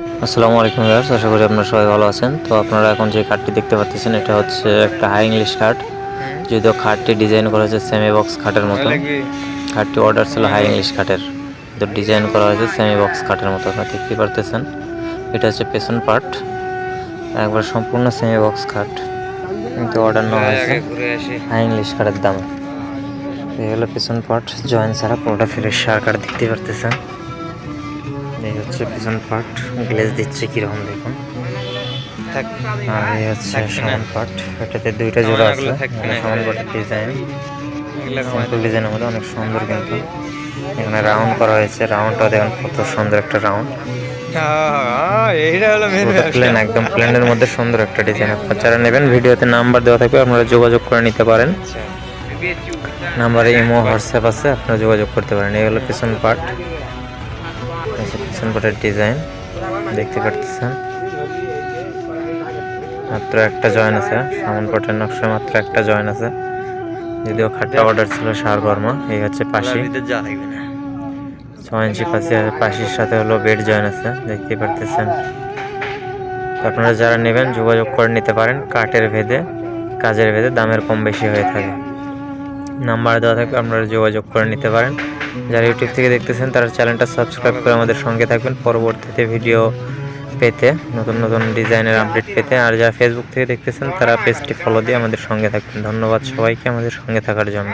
আসসালামু আলাইকুম ভিউয়ার্স আশা করি আপনারা সবাই ভালো আছেন। তো আপনারা এখন যে কার্ডটি দেখতে পাচ্ছেন এটা হচ্ছে একটা হাই ইংলিশ কার্ড যদিও খাটটি ডিজাইন করা হয়েছে সেমি বক্স খাটের মতো। খাটটি অর্ডার ছিল হাই ইংলিশ কাঠের তো ডিজাইন করা হয়েছে সেমি বক্স কাঠের মতো আপনারা দেখতে পারতেছেন। এটা হচ্ছে পেছন পার্ট একবার সম্পূর্ণ সেমি বক্স খাট কিন্তু অর্ডার নেওয়া হয়েছে হাই ইংলিশ কাঠের দাম। এই হলো পেছন পার্ট জয়েন ছাড়া পুরোটা ফ্রেশ সার কাঠ দেখতে পারতেছেন। এই হচ্ছে পেছন পার্ট গ্লেজ দিচ্ছে কীরকম দেখুন। আর এই হচ্ছে সামান পার্ট এটাতে দুইটা জোড়া আছে। সামান পার্টের ডিজাইন সিম্পল ডিজাইনের মধ্যে অনেক সুন্দর কিন্তু। এখানে রাউন্ড করা হয়েছে। রাউন্ডটা দেখুন কত সুন্দর একটা রাউন্ড প্লেন একদম প্লেনের মধ্যে সুন্দর একটা ডিজাইন আপনারা যারা নেবেন ভিডিওতে নাম্বার দেওয়া থাকবে। আপনারা যোগাযোগ করে নিতে পারেন। নাম্বারে ইমো হোয়াটসঅ্যাপ আছে। আপনারা যোগাযোগ করতে পারেন। এই হলো পিছন পার্ট পিছন পার্টের ডিজাইন দেখতে পারতেছেন। মাত্র একটা জয়েন আছে, সামন পার্টের নকশা মাত্র একটা জয়েন আছে। যদিও খাটটা অর্ডার ছিল সার বর্মা এই হচ্ছে পাশি। ছয় ইঞ্চি পাশি, পাশির সাথে হলো বেড জয়েন আছে দেখতে পারতেছেন। আপনারা যারা নেবেন, যোগাযোগ করে নিতে পারেন, কাঠের ভেদে, কাজের ভেদে দামের কম বেশি হয়ে থাকে। নাম্বার দেওয়া থাকবে আপনারা যোগাযোগ করে নিতে পারেন। যারা ইউটিউব থেকে দেখতেছেন তারা চ্যানেলটা সাবস্ক্রাইব করে আমাদের সঙ্গে থাকবেন পরবর্তীতে ভিডিও পেতে নতুন নতুন ডিজাইনের আপডেট পেতে। আর যারা ফেসবুক থেকে দেখতেছেন তারা পেজটি ফলো দিয়ে আমাদের সঙ্গে থাকবেন। ধন্যবাদ সবাইকে আমাদের সঙ্গে থাকার জন্য।